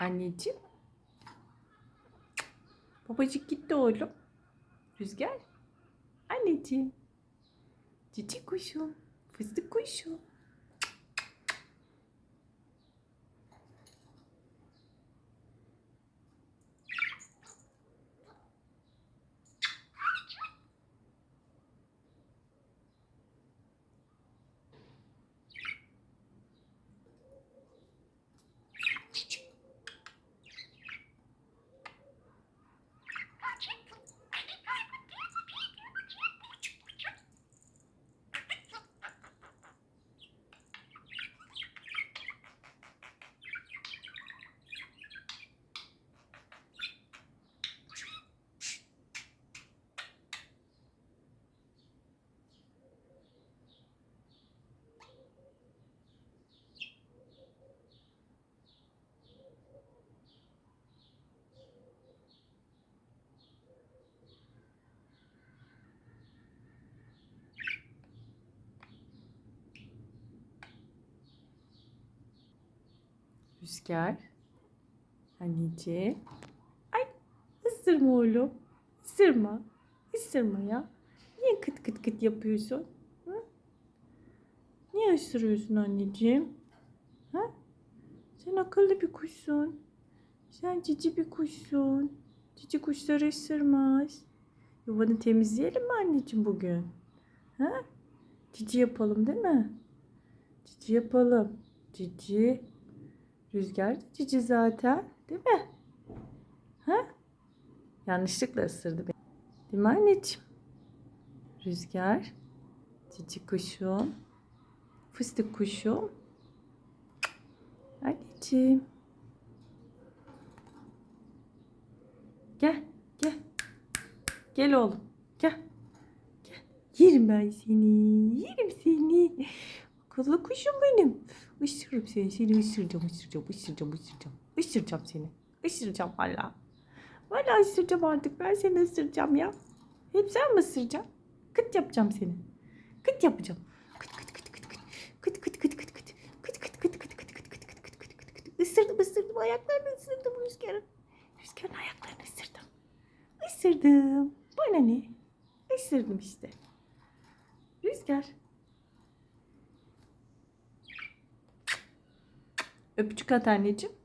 Anneciğim. Babacık gitti oğlum. Rüzgar. Anneciğim. Cici kuşum. Fıstık kuşum. Rüzgar. Anneciğim. Ay ısırma oğlum. Isırma. Isırma ya. Niye kıt kıt kıt yapıyorsun? Hı? Niye ısırıyorsun anneciğim? Ha? Sen akıllı bir kuşsun. Sen cici bir kuşsun. Cici kuşları ısırmaz. Yuvanı temizleyelim mi anneciğim bugün? Ha? Cici yapalım değil mi? Cici yapalım. Cici. Rüzgar da cici zaten. Değil mi? Ha? Yanlışlıkla ısırdı beni. Değil mi anneciğim? Rüzgar. Cici kuşum. Fıstık kuşum. Anneciğim. Gel. Gel. Gel oğlum. Gel. Gel. Yerim ben seni. Yerim seni. Akıllı kuşum benim. Isırırım seni. Seni ısıracağım, ısıracağım, ısıracağım, ısıracağım. Isıracağım seni. Isıracağım valla. Valla ısıracağım artık. Ben seni ısıracağım ya. Hep sen mi ısıracaksın? Kıt yapacağım seni. Kıt yapacağım. Kıt kıt kıt kıt kıt. Kıt kıt kıt kıt kıt. Kıt kıt kıt kıt kıt kıt kıt kıt kıt kıt kıt kıt. Isırdım ısırdım. Ayaklarını ısırdım rüzgarın. Rüzgarın ayaklarını ısırdım. Isırdım. Bana ne? Isırdım işte. Rüzgar. Öpücük at anneciğim.